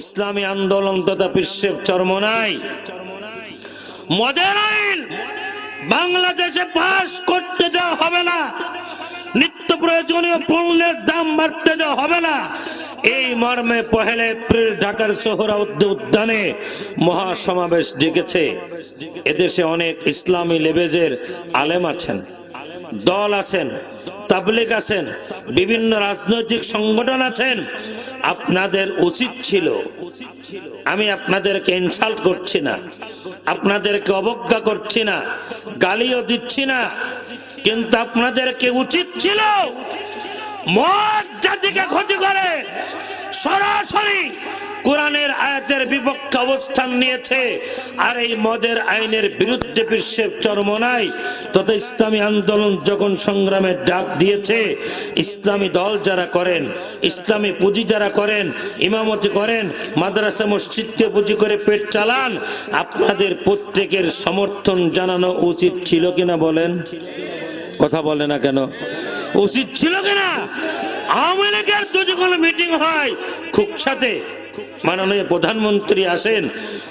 ইসলামী আন্দোলন তথা বিশ্বের চরমনাই মদের আইন বাংলাদেশে পাশ করতে দেওয়া হবে না। নিত্য প্রয়োজনীয় পণ্যের দাম বাড়তে দেওয়া হবে না। এই মর্মে পহেলা এপ্রিল ঢাকার সোহরাউদ্দি উদ্যানে মহাসমাবেশ ডেকেছে। এদেশে অনেক ইসলামী লেবেজের আলেম আছেন, দল আছেন। তাবলিক আছেন, বিভিন্ন রাজনৈতিক সংগঠন আছেন, আপনাদের উচিত ছিল, আমি আপনাদেরকে ইনসাল্ট করছি না, আপনাদেরকে অবজ্ঞা করছি না, গালিও দিচ্ছি না, কিন্তু আপনাদেরকে উচিত ছিল মদ জাতিকে ক্ষতি করে সরাসরি কোরআনের আয়াতের বিপক্ষে অবস্থান নিয়েছে। আর এই মদের আইনের বিরুদ্ধে বিশ্বের চরমনাই তথা ইসলামী আন্দোলন যখন সংগ্রামের ডাক দিয়েছে, ইসলামী দল যারা করেন, ইসলামী পুঁজি যারা করেন, ইমামতি করেন, মাদ্রাসা, মসজিদকে পুঁজি করে পেট চালান, আপনাদের প্রত্যেকের সমর্থন জানানো উচিত ছিল কিনা বলেন? কথা বলে না কেন? উচিত ছিল কিনা? আওয়ামী লীগের যদি কোনো মিটিং হয়, খুব সাথে মাননীয় প্রধানমন্ত্রী আসেন,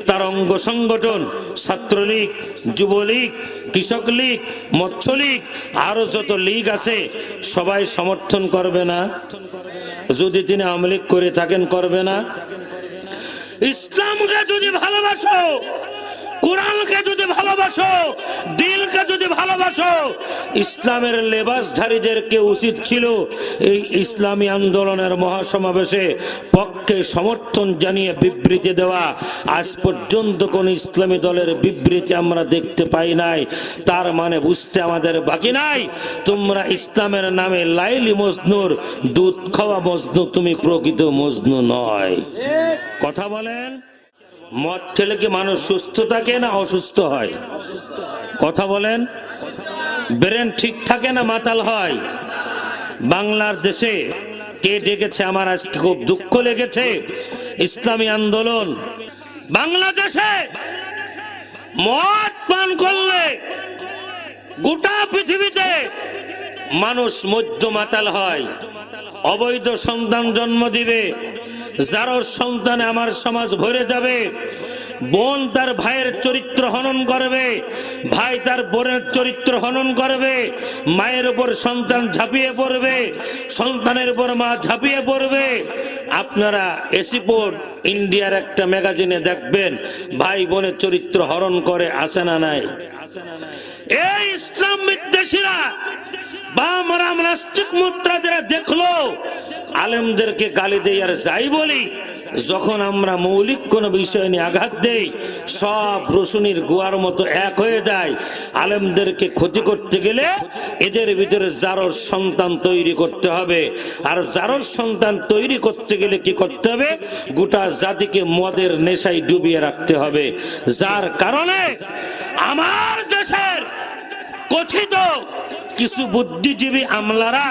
তার অঙ্গ সংগঠন, ছাত্রলীগ, যুবলীগ কৃষক লীগ মৎস্য লীগ আরও যত লীগ আছে, সবাই সমর্থন করবে না। যদি তিনি আওয়ামী লীগ করে থাকেন, করবে না। ইসলামকে যদি ভালোবাসো কোরআনকে যদি ভালোবাসো দিলকে যদি ভালোবাসো ইসলামের লেবাসধারীদেরকে উচিত ছিল এই ইসলামী আন্দোলনের মহাসমাবেশে পক্ষে সমর্থন জানিয়ে বিবৃতি দেওয়া। আজ পর্যন্ত কোন ইসলামী দলের বিবৃতি আমরা দেখতে পাই নাই। তার মানে বুঝতে আমাদের বাকি নাই। তোমরা ইসলামের নামে লাইলি মজনুর দুধ খাওয়া মজনু তুমি প্রকৃত মজনু নয়। কথা বলেন। মদ খেলে কি মানুষ সুস্থ থাকে না অসুস্থ হয়? কথা বলেন। ব্রেন ঠিক থাকে না, মাতাল হয়? বাংলার দেশে কে ডেকেছে? আমার আজকে খুব দুঃখ লেগেছে। ইসলামী আন্দোলন। বাংলাদেশে মদ পান করলে গোটা পৃথিবীতে মানুষ মধ্য মাতাল হয়। অবৈধ সন্তান জন্ম দিবে। যার সন্তানে আমার সমাজ ভরে যাবে, বোন তার ভাইয়ের চরিত্র হনন করবে, ভাই তার বোনের চরিত্র হনন করবে, মায়ের উপর সন্তান ঝাঁপিয়ে পড়বে, সন্তানের উপর মা ঝাঁপিয়ে পড়বে। আপনারা এসিপোর্ট ইন্ডিয়ার একটা ম্যাগাজিনে দেখবেন, ভাই বোনের চরিত্র হরণ করে, আসে না নাই। এই ইসলাম বিদ্বেষীরা, বাম রাম নাস্তিক মুদ্রা যারা দেখল আলেমদেরকে গালি দেই আর যাই বলি, যখন আমরা মৌলিক কোন বিষয় নিয়ে আঘাত দেই, সব রসুনির গুয়ার মতো এক হয়ে যায়। আলেমদেরকে ক্ষতি করতে গেলে এদের ভিতরে জারর সন্তান তৈরি করতে হবে। আর জারর সন্তান তৈরি করতে গেলে কি করতে হবে? গোটা জাতিকে মদের নেশায় ডুবিয়ে রাখতে হবে। যার কারণে আমার দেশের কথিত কিছু বুদ্ধিজীবী আমলারা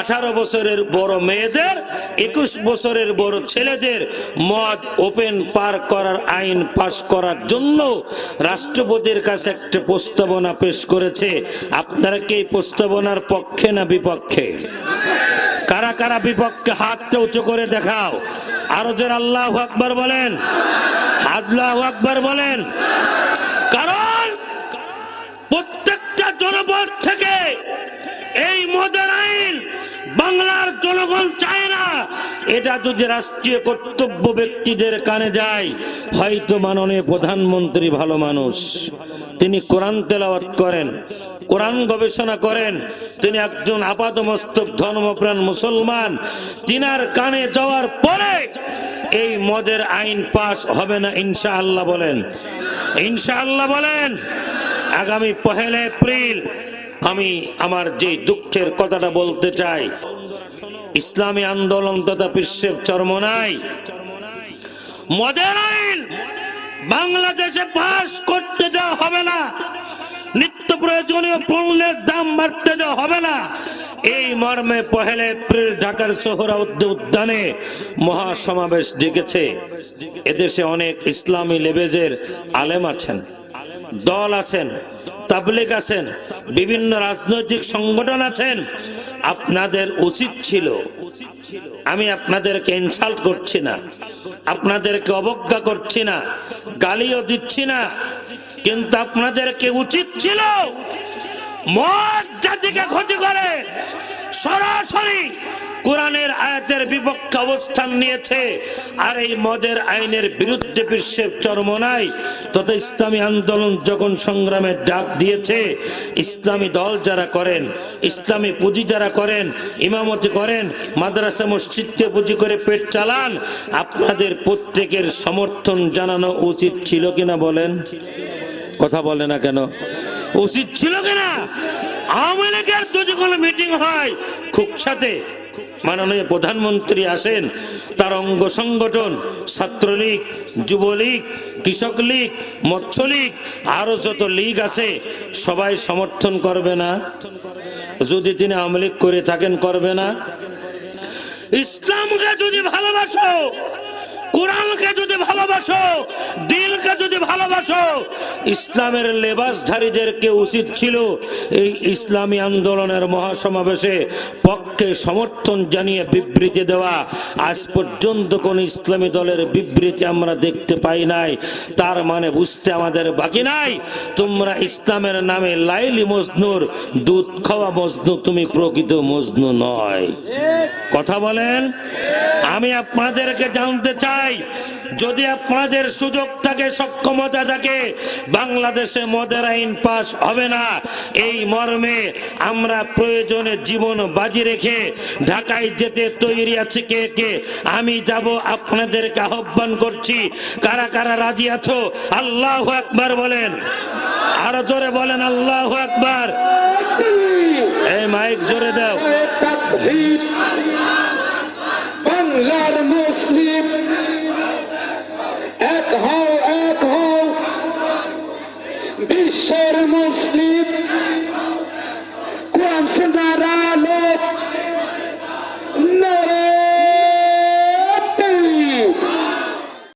আঠারো বছরের বড় মেয়েদের, একুশ বছরের বড় ছেলেদের মদ ওপেন পার করার আইন পাশ করার জন্য রাষ্ট্রপতির কাছে একটা প্রস্তাবনা পেশ করেছে। আপনারা কি এই প্রস্তাবনার পক্ষে না বিপক্ষে? কারা কারা বিপক্ষে হাতটা উঁচু করে দেখাও। আরও আল্লাহ আকবর বলেন। আল্লাহ আকবর বলেন কারণ জনপদ থেকে এই মদের আইন বাংলার জনগণ চায় না। এটা যদি রাষ্ট্রীয় কর্তব্য ব্যক্তিদের কানে যায়, হয়তো মাননীয় প্রধানমন্ত্রী ভালো মানুষ। তিনি কোরআন তেলাওয়াত করেন, কোরআন গবেষণা করেন, তিনি একজন আপাতমস্তক ধর্মপ্রাণ মুসলমান। তিনার কানে যাওয়ার পরে এই মদের আইন পাশ হবে না, ইনশাআল্লাহ বলেন। ইনশাআল্লাহ বলেন আগামী পহেলা এপ্রিল আমি আমার যে দুঃখের কথাটা বলতে চাই, ইসলামী আন্দোলন তথা বিশ্বের চরমনাই মদের বাংলাদেশে পাশ করতে দেওয়া হবে না, নিত্য প্রয়োজনীয় পণ্যের দাম বাড়তে দেওয়া হবে না। এই মর্মে পহেলা এপ্রিল ঢাকার সোহরাউদ্দি উদ্যানে মহাসমাবেশ ডেকেছে। এদেশে অনেক ইসলামী লেবেজের আলেম আছেন। দল আছেন, তাবলিগ আছেন, বিভিন্ন রাজনৈতিক সংগঠন আছেন, আপনাদের উচিত ছিল, আমি আপনাদেরকে ইনসাল্ট করছি না, আপনাদেরকে অবজ্ঞা করছি না, গালিও দিচ্ছি না, কিন্তু আপনাদেরকে উচিত ছিল, মদ জাতিকে ক্ষতি করে সরাসরি কোরআনের আয়াতের বিপক্ষে অবস্থান নিয়েছে। আর এই মদের আইনের বিরুদ্ধে বিশ্বের চরমনাই তথা ইসলামী আন্দোলন যখন সংগ্রামের ডাক দিয়েছে, ইসলামী দল যারা করেন, ইসলামী পুঁজি যারা করেন, ইমামতি করেন, মাদ্রাসা, মসজিদকে পুঁজি করে পেট চালান, আপনাদের প্রত্যেকের সমর্থন জানানো উচিত ছিল কিনা বলেন? কথা বলে না কেন? উচিত ছিল কিনা? আওয়ামী লীগের যদি কোনো মিটিং হয়, খুব সাথে মাননীয় প্রধানমন্ত্রী আসেন, তার অঙ্গ সংগঠন, ছাত্রলীগ, যুবলীগ কৃষক লীগ মৎস্য লীগ আরও যত লীগ আছে, সবাই সমর্থন করবে না। যদি তিনি আওয়ামী লীগ করে থাকেন, করবে না। ইসলামকে যদি ভালোবাসো কোরআনকে যদি ভালোবাসো দিলকে যদি ভালোবাসো ইসলামের লেবাসধারীদেরকে উচিত ছিল এই ইসলামী আন্দোলনের মহাসমাবেশে পক্ষে সমর্থন জানিয়ে বিবৃতি দেওয়া। আজ পর্যন্ত কোন ইসলামী দলের বিবৃতি আমরা দেখতে পাই নাই। তার মানে বুঝতে আমাদের বাকি নাই। তোমরা ইসলামের নামে লাইলি মজনুর দুধ খাওয়া মজনু তুমি প্রকৃত মজনু নয়। কথা বলেন? আমি আপনাদেরকে জানতে চাই। যদি আপনাদের সুযোগ থাকে, সক্ষমতা থাকে, বাংলাদেশে মদের আইন পাস হবে না। এই মর্মে আমরা প্রয়োজনে জীবন বাজি রেখে ঢাকায় যেতে তৈরি আছে কে কে, আমি যাব আপনাদেরকে আহ্বান করছি। কারা কারা রাজি আছো? আল্লাহ একবার বলেন। আরও জোরে বলেন, আল্লাহ একবার এই মাইক জোরে দাও। বাংলার মুসলিম বিশ্বের মুসলিম